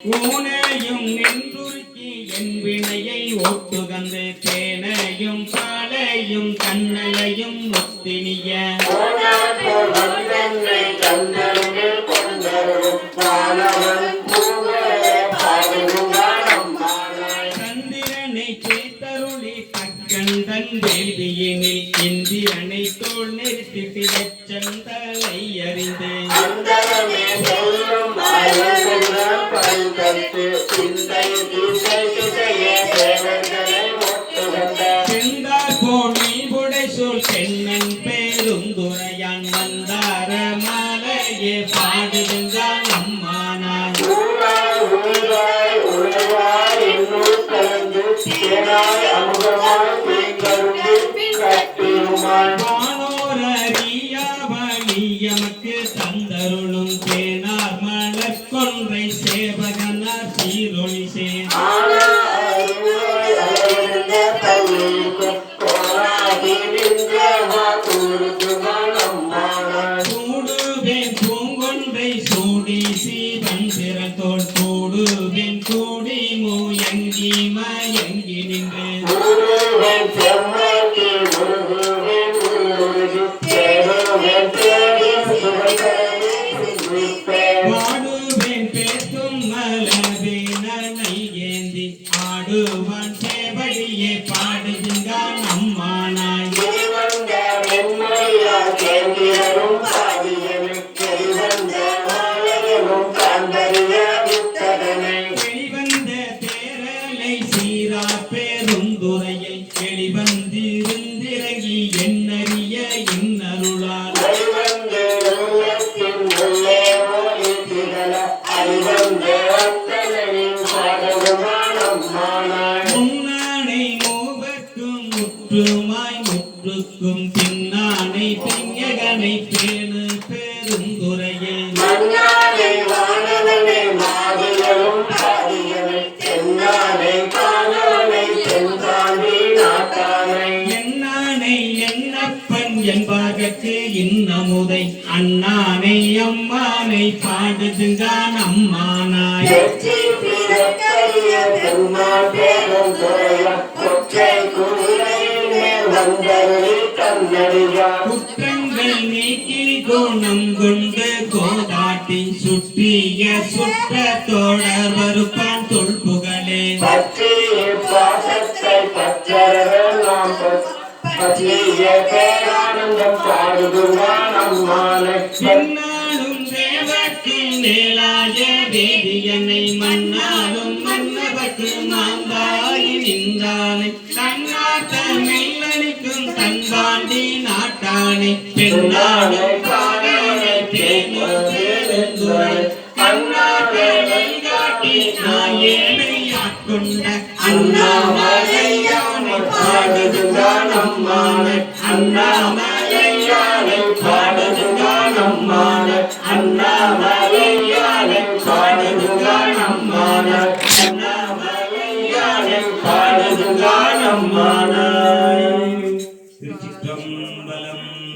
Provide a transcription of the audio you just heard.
பூனையும் நின்றுருக்கி என் வினையை ஒட்டுகந்து தேனையும் பாலையும் கண்ணலையும் முத்தினிய. சந்திரனை தக்கந்தன் இந்திரனை தோல் நிறுத்தி பிறச்சந்தலை அறிந்தேன். புடை சொல் தென்னன் பேரும் துறையான் மந்தார மாலையே பாடுகின்றான் அம்மானார். ஊராய் உயிராய் தந்தருளும் தேனார் கூடுவேன் கூடி மூயங்கி மயங்கி நின்று. பாடுவேன் பேசும் மலவேனனை ஏந்தி ஆடுவான் அத்தனையின் பாடகுமானம் மானாய் முன்னானை மூவர்க்கும் முற்றுமாய் முற்றுக்கும் பின்னானை பிஞகனை பேணு இன்னமுதை அண்ணானை அம்மானை பாடுதுங்கான் அம்மானாய். குற்றங்கள் நீக்கி குணம் கொண்டு கோதாட்டி சுற்றிய சுற்ற தோழர் வருப்பான் தொல்புகளே பற்றிய பேரானந்தம் பாடுதுவான் அம்மானை என்னாலும் தேவக்கு மேலாய வேதியனை மன்னாலும் மன்னவக்கு மாம்பாயி நின்றானை. தன்னாட்ட மெல்லனுக்கும் தன்பாண்டி நாட்டானை. பெண்ணாலும் பாடானை பேருந்துரை அண்ணாவை காட்டி நாயேனை ஆட்கொண்ட அண்ணாமலையானை பாடுதுதான் அம்மானே அண்ணாமலையாரை பாடுதுதான் அம்மானே அண்ணாமலையாரை பாடுதுதான் அம்மானே அண்ணாமலையாரை பாடுதுதான் அம்மானே திருச்சிற்றம்பலம்